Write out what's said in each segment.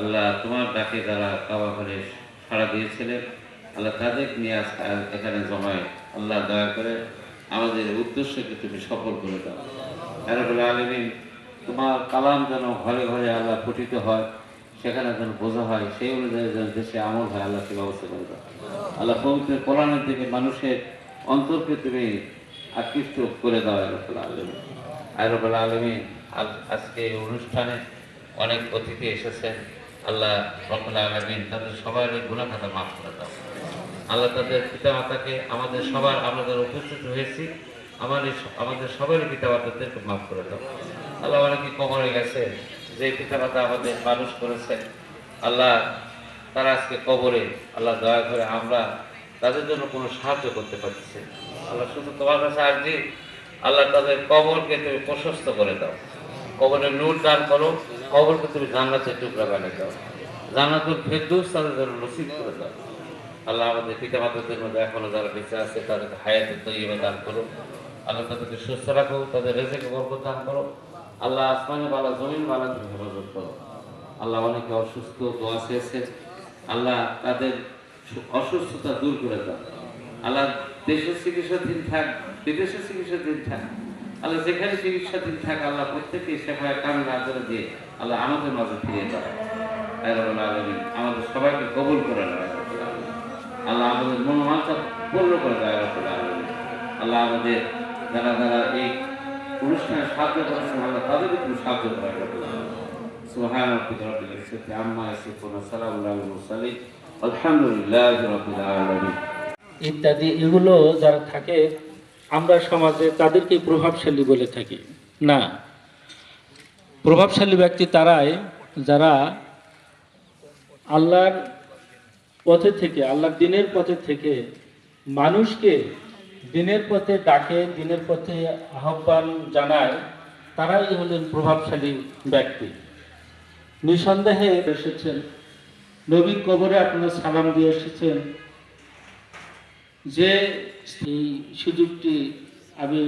আল্লাহ তোমার ডাকে যারা কাবা করে সাড়া দিয়েছিলেন, আল্লাহ তাদের নিয়ে আজ এখানে জমায় আল্লাহ দয়া করে আমাদের উদ্দেশ্যকে তুমি সফল করে দাও। আরবুল আলমিন, তোমার কালাম যেন ঘরে ঘরে আল্লাহ পঠিত হয়, সেখানে যেন বোঝা হয়, সেই অনুযায়ী যেন দেশে আমল হয়, আল্লাহ সে ব্যবস্থা করে দাও। আল্লাহ পবিত্র কোরআনের দিকে মানুষের অন্তরকে তুমি আকৃষ্ট করে দাও আরবুল আলমিন। আরবুল আলমিন আজকে এই অনুষ্ঠানে অনেক অতিথি এসেছেন। আল্লাহ রব্বুল আলমিন তাদের সবার গুণা খাতা মাফ করে দাও। আল্লাহ তাদের পিতা মাতাকে আমাদের সবার, আমরা উপস্থিত হয়েছি আমাদের আমাদের সবারই পিতা মাতাদেরকে মাফ করে দাও। আল্লাহ অনেকে কবরে গেছে, যে পিতা মাতা আমাদের মানুষ করেছে, আল্লাহ তারা আজকে কবরে, আল্লাহ দয়া করে আমরা তাদের জন্য কোনো সাহায্য করতে পারছি আল্লাহ শুধু তোমার কাছে আর্জি আল্লাহ তাদের কবরকে তুমি প্রশস্ত করে দাও। কবরে নূর দান করো, কবরকে তুমি জান্নাতের টুকরা বানিয়ে দাও। জান্নাতুল ফেরদৌস তাদের জন্য নসিব করে দাও। আল্লাহ আমাদের পিতা মাতাদের মধ্যে এখনও যারা বেঁচে আছে, তাদেরকে হায়াতে তৈরি দান করো। আল্লাহ তাদেরকে সুস্থ রাখো, তাদের রেজেকে বরকত দান করো। আল্লাহ আসমানে বালা, জমিন বালা তুমি হেফাজত করো। আল্লাহ অনেকে অসুস্থ, দোয়া চেয়েছে। আল্লাহ তাদের অসুস্থতা দূর করে দাও। আল্লাহ দেশের চিকিৎসাধীন থাক, বিদেশের চিকিৎসাধীন থাক। আল্লাহ যেখানে চিকিৎসাধীন থাক আল্লাহ প্রত্যেকে সেবায় কামে আদরে দিয়ে আল্লাহ আমাদের মাঝে ফিরিয়ে আলামিন, আমাদের সবাইকে কবুল করে নেয় আল্লাহ আমাদের মনোমানটা পূর্ণ করে দেয়। আল্লাহ আমাদের যারা যারা এই অনুষ্ঠানে সাহায্য করেছেন আল্লাহ তাদেরকে তুমি সাহায্য করে ইত্যাদি এগুলো যারা থাকে আমরা সমাজে তাদেরকে প্রভাবশালী বলে থাকি। না, প্রভাবশালী ব্যক্তি তারাই যারা আল্লাহর পথে থেকে, আল্লাহর দিনের পথে থেকে মানুষকে দিনের পথে ডাকে, দিনের পথে আহ্বান জানায়, তারাই হলেন প্রভাবশালী ব্যক্তি। নিঃসন্দেহে এসেছেন। নবীন কবরে আপনার সালাম দিয়ে এসেছেন। যে এই সুযোগটি আমি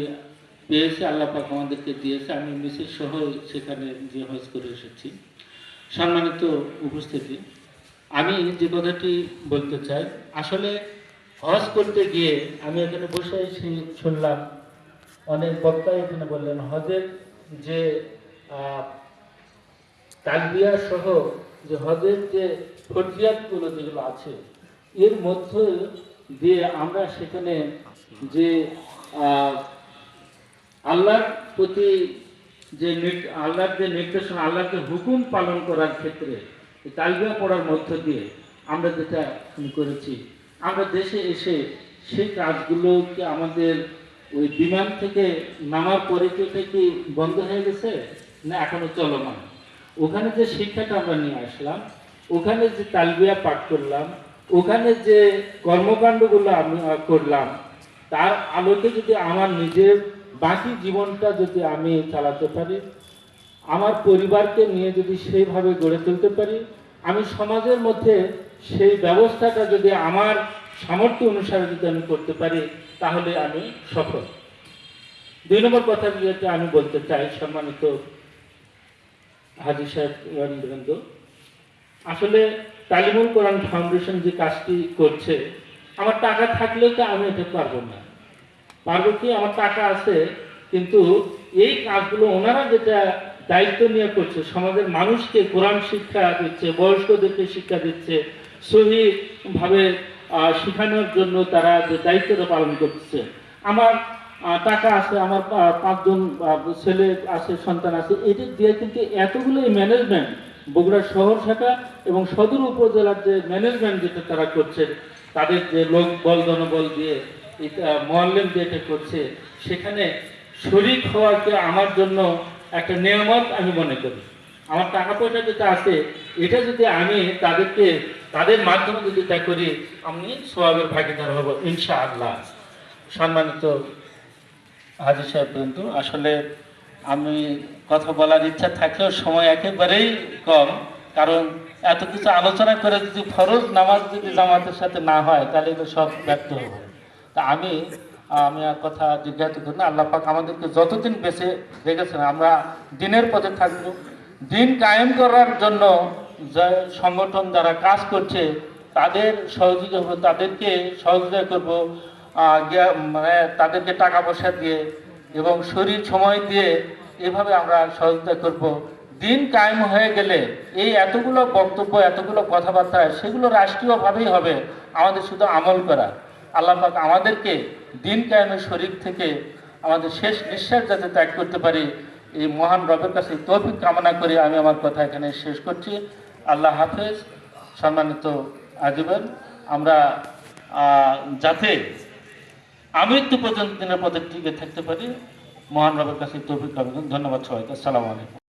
পেয়েছি আল্লাহ পাক আমাদেরকে দিয়েছে। আমি মিসেস সহ সেখানে যে হজ করে এসেছি। সম্মানিত উপস্থিতি আমি যে কথাটি বলতে চাই আসলে হজ করতে গিয়ে আমি এখানে বসে শুনলাম অনেক বক্তাই এখানে বললেন হজের যে আহ, তালবিয়া সহ যে হজের যে ফরজিয়াতগুলো যেগুলো আছে এর মধ্যে দিয়ে আমরা সেখানে যে আল্লাহর প্রতি যে আল্লাহর যে নির্দেশনা আল্লাহর যে হুকুম পালন করার ক্ষেত্রে তালবিয়া পড়ার মধ্য দিয়ে আমরা যেটা করেছি, আমরা দেশে এসে সেই কাজগুলোকে আমাদের ওই বিমান থেকে নামার পরে কি বন্ধ হয়ে গেছে না এখনও চলমান? ওখানে যে শিক্ষাটা আমরা নিয়ে আসলাম, ওখানে যে তালবিয়া পাঠ করলাম ওখানে যে কর্মকাণ্ডগুলো আমি করলাম, তার আলোকে যদি আমার নিজের বাকি জীবনটা যদি আমি চালাতে পারি, আমার পরিবারকে নিয়ে যদি সেইভাবে গড়ে তুলতে পারি, আমি সমাজের মধ্যে সেই ব্যবস্থাটা যদি আমার সামর্থ্য অনুসারে যদি আমি করতে পারি, তাহলে আমি সফল। দুই নম্বর কথা যেটা আমি বলতে চাই, সম্মানিত হাজি সাহেব আসলে তালিমুল কোরআন ফাউন্ডেশন যে কাজটি করছে আমার টাকা থাকলেও তো আমি এটা পারব না। পারব কি? আমার টাকা আছে কিন্তু এই কাজগুলো ওনারা যেটা দায়িত্ব নিয়ে করছে সমাজের মানুষকে কোরআন শিক্ষা দিচ্ছে বয়স্কদেরকে শিক্ষা দিচ্ছে সহি ভাবে আহ, শেখানোর জন্য তারা যে দায়িত্বটা পালন করছে। আমার টাকা আছে আমার পাঁচজন ছেলে আছে সন্তান আছে এটি দিয়ে কিন্তু এতগুলোই ম্যানেজমেন্ট বগুড়া শহর শাখা এবং সদর উপজেলার যে ম্যানেজমেন্ট যেটা তারা করছে, তাদের যে লোক বল, জনবল দিয়ে এটা মোয়াল্লেম যেটা করছে, সেখানে শরিক হওয়াকে আমার জন্য একটা নিয়ামত আমি মনে করি। আমার টাকা পয়সা যেটা আছে, এটা যদি আমি তাদেরকে, তাদের মাধ্যমে যদি তা করি, আমি সোয়াবের ভাগিদার হব, ইনশাআল্লাহ। সম্মানিত হাজি সাহেব বন্ধু, আসলে আমি কথা বলার ইচ্ছা থাকলেও সময় একেবারেই কম। কারণ এত কিছু আলোচনা করে যদি ফরজ নামাজ যদি জামাতের সাথে না হয়, তাহলে তো সব ব্যর্থ হবে তা আমি আমি আর কথা জিজ্ঞাসা করি না, আল্লাহ পাক আমাদেরকে যতদিন বেঁচে রেখেছেন, আমরা দিনের পথে থাকব। দিন কায়েম করার জন্য যে সংগঠন যারা কাজ করছে, তাদের সহযোগিতা তাদেরকে সহযোগিতা করব মানে তাদেরকে টাকা পয়সা দিয়ে এবং শরীর সময় দিয়ে এভাবে আমরা সহযোগিতা করব। দিন কায়েম হয়ে গেলে এই এতগুলো বক্তব্য, এতগুলো কথাবার্তা সেগুলো রাষ্ট্রীয়ভাবেই হবে, আমাদের শুধু আমল করা। আল্লাহ পাক আমাদেরকে দিন কায়েমের শরীর থেকে আমাদের শেষ নিঃশ্বাস যাতে ত্যাগ করতে পারি, এই মহান রবের কাছে তৌফিক কামনা করে আমি আমার কথা এখানে শেষ করছি। আল্লাহ হাফেজ। সম্মানিত আজীবন, আমরা যাতে আমৃত্যু পর্যন্ত দিনের পদে টিকে থাকতে পারি। মহান কাছে তৌফিক আবেদন। ধন্যবাদ সবাইকে। আসসালামু আলাইকুম।